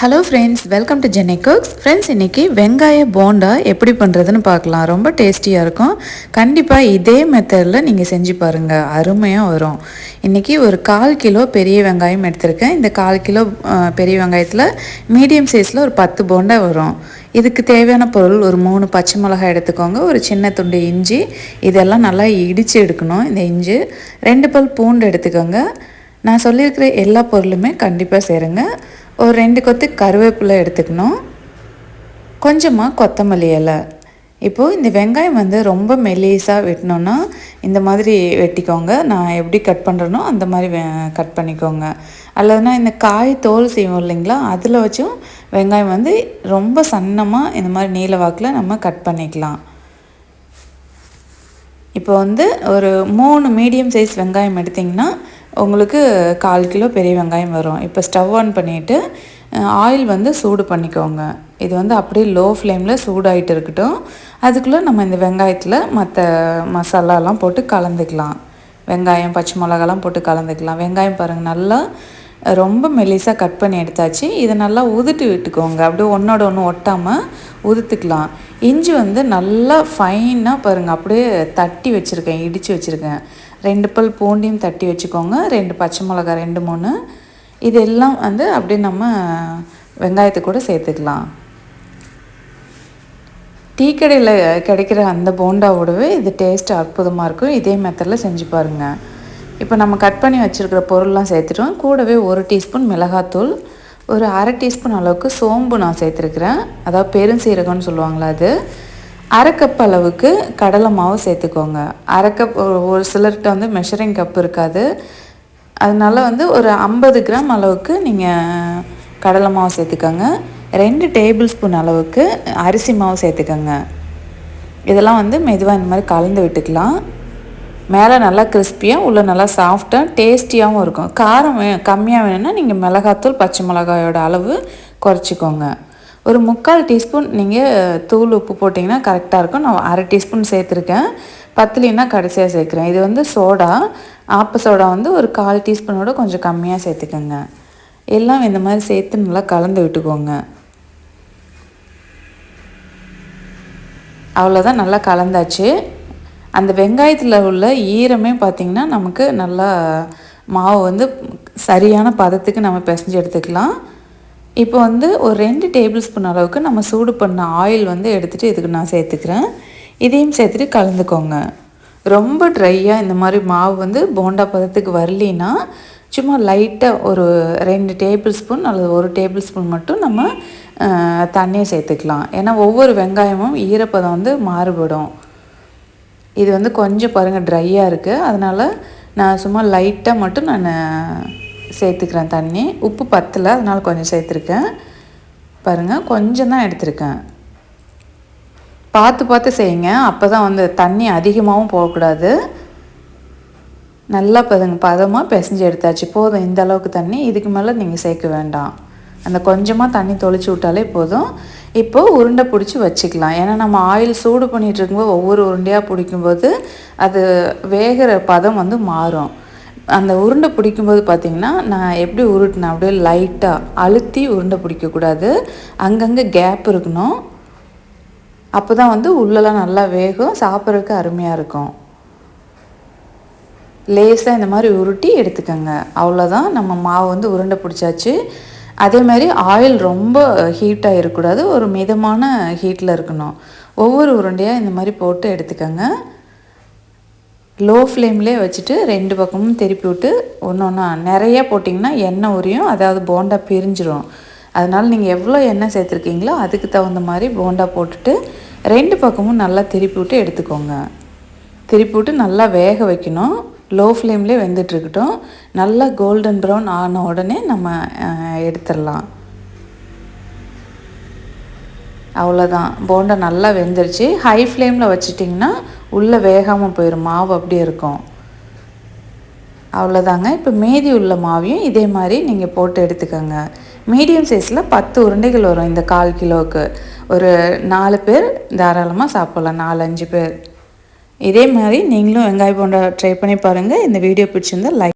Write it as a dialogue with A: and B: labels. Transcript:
A: Hello friends welcome to Chennai cooks friends இன்றைக்கி வெங்காய போண்டா எப்படி பண்ணுறதுன்னு பார்க்கலாம். ரொம்ப டேஸ்டியாக இருக்கும். கண்டிப்பாக இதே மெத்தடில் நீங்கள் செஞ்சு பாருங்கள் அருமையாக வரும். இன்றைக்கி ஒரு கால் கிலோ பெரிய வெங்காயம் எடுத்திருக்கேன். இந்த கால் கிலோ பெரிய வெங்காயத்தில் மீடியம் சைஸில் ஒரு பத்து போண்டா வரும். இதுக்கு தேவையான பொருள் ஒரு மூணு பச்சை மிளகாய் எடுத்துக்கோங்க. ஒரு சின்ன துண்டு இஞ்சி. இதெல்லாம் நல்லா இடித்து எடுக்கணும். இந்த இஞ்சி. ரெண்டு பல் பூண்டு எடுத்துக்கோங்க. நான் சொல்லியிருக்கிற எல்லா பொருளுமே கண்டிப்பாக சேருங்க. ஒரு ரெண்டு கொத்து கருவேப்பிலை எடுத்துக்கணும். கொஞ்சமாக கொத்தமல்லி இலை. இப்போது இந்த வெங்காயம் வந்து ரொம்ப மெலிசாக வெட்டினோன்னா இந்த மாதிரி வெட்டிக்கோங்க. நான் எப்படி கட் பண்ணுறனோ அந்த மாதிரி கட் பண்ணிக்கோங்க. அல்லதுனா இந்த காய் தோல் செய்வோம் இல்லைங்களா அதில் வச்சும் வெங்காயம் வந்து ரொம்ப சன்னமாக இந்த மாதிரி நீல வாக்கில் நம்ம கட் பண்ணிக்கலாம். இப்போ வந்து ஒரு மூணு மீடியம் சைஸ் வெங்காயம் எடுத்திங்கன்னா உங்களுக்கு கால் கிலோ பெரிய வெங்காயம் வரும். இப்போ ஸ்டவ் ஆன் பண்ணிவிட்டு ஆயில் வந்து சூடு பண்ணிக்கோங்க. இது வந்து அப்படியே லோ ஃப்ளேமில் சூடாகிட்டு இருக்கட்டும். அதுக்குள்ளே நம்ம இந்த வெங்காயத்தில் மற்ற மசாலாலாம் போட்டு கலந்துக்கலாம். வெங்காயம் பச்சை மிளகாலாம் போட்டு கலந்துக்கலாம். வெங்காயம் பாருங்கள் நல்லா ரொம்ப மெலிசாக கட் பண்ணி எடுத்தாச்சு. இதை நல்லா உதுட்டு விட்டுக்கோங்க. அப்படியே ஒன்றோட ஒன்று ஒட்டாமல் உதுத்துக்கலாம். இஞ்சி வந்து நல்லா ஃபைனாக பாருங்கள் அப்படியே தட்டி வச்சுருக்கேன். இடித்து வச்சுருக்கேன். ரெண்டு பல் பூண்டியும் தட்டி வச்சுக்கோங்க. ரெண்டு பச்சை மிளகா ரெண்டு மூணு. இதெல்லாம் வந்து அப்படியே நம்ம வெங்காயத்தை கூட சேர்த்துக்கலாம். டீ கடையில் கிடைக்கிற அந்த போண்டாவோடவே இது டேஸ்ட் அற்புதமாக இருக்கும். இதே மெத்தடில் செஞ்சு பாருங்கள் இப்போ நம்ம கட் பண்ணி வச்சுருக்கிற பொருள்லாம் சேர்த்துட்டோம். கூடவே ஒரு டீஸ்பூன் மிளகாத்தூள் ஒரு அரை டீஸ்பூன் அளவுக்கு சோம்பு நான் சேர்த்துருக்குறேன். அதாவது பெருஞ்சீரகம்னு சொல்லுவாங்களா அது. அரை கப் அளவுக்கு கடலை மாவு சேர்த்துக்கோங்க. அரை கப் ஒரு சிலர்கிட்ட வந்து மெஷரிங் கப் இருக்காது. அதனால வந்து ஒரு ஐம்பது கிராம் அளவுக்கு நீங்கள் கடலை மாவு சேர்த்துக்கோங்க. ரெண்டு டேபிள் ஸ்பூன் அளவுக்கு அரிசி மாவு சேர்த்துக்கோங்க. இதெல்லாம் வந்து மெதுவாக இந்த மாதிரி கலந்து விட்டுக்கலாம். மேலே நல்லா கிறிஸ்பியாக உள்ளே நல்லா சாஃப்டாக டேஸ்டியாகவும் இருக்கும். காரம் வே கம்மியாக வேணும்னா நீங்கள் மிளகாத்தூள் பச்சை மிளகாயோட அளவு குறைச்சிக்கோங்க. ஒரு முக்கால் டீஸ்பூன் நீங்கள் தூள் உப்பு போட்டிங்கன்னா கரெக்டாக இருக்கும். நான் அரை டீஸ்பூன் சேர்த்துருக்கேன். பத்துலின்னா கடைசியாக சேர்க்குறேன். இது வந்து சோடா. ஆப்ப சோடா வந்து ஒரு கால் டீஸ்பூனோட கொஞ்சம் கம்மியாக சேர்த்துக்கோங்க. எல்லாம் இந்த மாதிரி சேர்த்து நல்லா கலந்து விட்டுக்கோங்க. அவ்வளோதான் நல்லா கலந்தாச்சு. அந்த வெங்காயத்தில் உள்ள ஈரமே பார்த்திங்கன்னா நமக்கு நல்லா மாவு வந்து சரியான பதத்துக்கு நம்ம பிசைஞ்சு எடுத்துக்கலாம். இப்போ வந்து ஒரு ரெண்டு டேபிள் ஸ்பூன் அளவுக்கு நம்ம சூடு பண்ண ஆயில் வந்து எடுத்துகிட்டு இதுக்கு நான் சேர்த்துக்கிறேன். இதையும் சேர்த்துட்டு கலந்துக்கோங்க. ரொம்ப ட்ரையாக இந்த மாதிரி மாவு வந்து போண்டா பதத்துக்கு வரலின்னா சும்மா லைட்டாக ஒரு ரெண்டு டேபிள் ஸ்பூன் அல்லது ஒரு டேபிள் ஸ்பூன் மட்டும் நம்ம தண்ணியை சேர்த்துக்கலாம். ஏன்னா ஒவ்வொரு வெங்காயமும் ஈரப்பதம் வந்து மாறுபடும். இது வந்து கொஞ்சம் பாருங்கள் ட்ரையாக இருக்குது அதனால் நான் சும்மா லைட்டாக மட்டும் நான் சேர்த்துக்கிறேன் தண்ணி. உப்பு பத்தலை அதனால் கொஞ்சம் சேர்த்துருக்கேன். பாருங்கள் கொஞ்சம் தான் எடுத்திருக்கேன். பார்த்து பார்த்து செய்யுங்க. அப்போ தான் வந்து தண்ணி அதிகமாகவும் போகக்கூடாது. நல்லா பதங்க பதமாக பிசைஞ்சு எடுத்தாச்சு. போதும் இந்த அளவுக்கு தண்ணி. இதுக்கு மேலே நீங்கள் சேர்க்க வேண்டாம். அந்த கொஞ்சமாக தண்ணி தொளிச்சு விட்டாலே போதும். இப்போது உருண்டை பிடிச்சி வச்சுக்கலாம். ஏன்னா நம்ம ஆயில் சூடு பண்ணிகிட்டு இருக்கும்போது ஒவ்வொரு உருண்டையாக பிடிக்கும்போது அது வேகிற பதம் வந்து மாறும். அந்த உருண்டை பிடிக்கும்போது பார்த்திங்கன்னா நான் எப்படி உருட்டினேன் அப்படியே லைட்டாக அழுத்தி உருண்டை பிடிக்கக்கூடாது அங்கங்கே கேப் இருக்கணும். அப்போ தான் வந்து உள்ளெல்லாம் நல்லா வேகும். சாப்பிட்றதுக்கு அருமையாக இருக்கும். லேஸாக இந்த மாதிரி உருட்டி எடுத்துக்கோங்க. அவ்வளோதான் நம்ம மாவு வந்து உருண்டை பிடிச்சாச்சு. அதே மாதிரி ஆயில் ரொம்ப ஹீட்டாக இருக்கக்கூடாது. ஒரு மிதமான ஹீட்டில் இருக்கணும். ஒவ்வொரு உருண்டையாக இந்த மாதிரி போட்டு எடுத்துக்கோங்க. லோ ஃப்ளேம்லேயே வச்சுட்டு ரெண்டு பக்கமும் திருப்பி விட்டு ஒன்று ஒன்றா நிறையா போட்டிங்கன்னா எண்ணெய் உரியும். அதாவது போண்டா பிரிஞ்சிரும். அதனால் நீங்கள் எவ்வளோ எண்ணெய் சேர்த்துருக்கீங்களோ அதுக்கு தகுந்த மாதிரி போண்டா போட்டுட்டு ரெண்டு பக்கமும் நல்லா திருப்பி விட்டு எடுத்துக்கோங்க. திருப்பி விட்டு நல்லா வேக வைக்கணும். லோ ஃப்ளேம்லேயே வெந்துட்டுருக்கட்டும். நல்லா கோல்டன் ப்ரௌன் ஆன உடனே நம்ம எடுத்துடலாம். அவ்வளோதான். போண்டா நல்லா வெந்துருச்சு. ஹை ஃப்ளேமில் வச்சிட்டிங்கன்னா உள்ளே வேகாமல் போயிடும் மாவு அப்படியே இருக்கும். அவ்வளோதாங்க. இப்போ மீதி உள்ள மாவையும் இதே மாதிரி நீங்கள் போட்டு எடுத்துக்கோங்க. மீடியம் சைஸில் பத்து உருண்டைகள் வரும் இந்த கால் கிலோவுக்கு. ஒரு நாலு பேர் தாராளமாக சாப்பிட்லாம். நாலு அஞ்சு பேர். இதே மாதிரி நீங்களும் வெங்காய போண்டா ட்ரை பண்ணி பாருங்கள் இந்த வீடியோ பிடிச்சிருந்தால் லைக்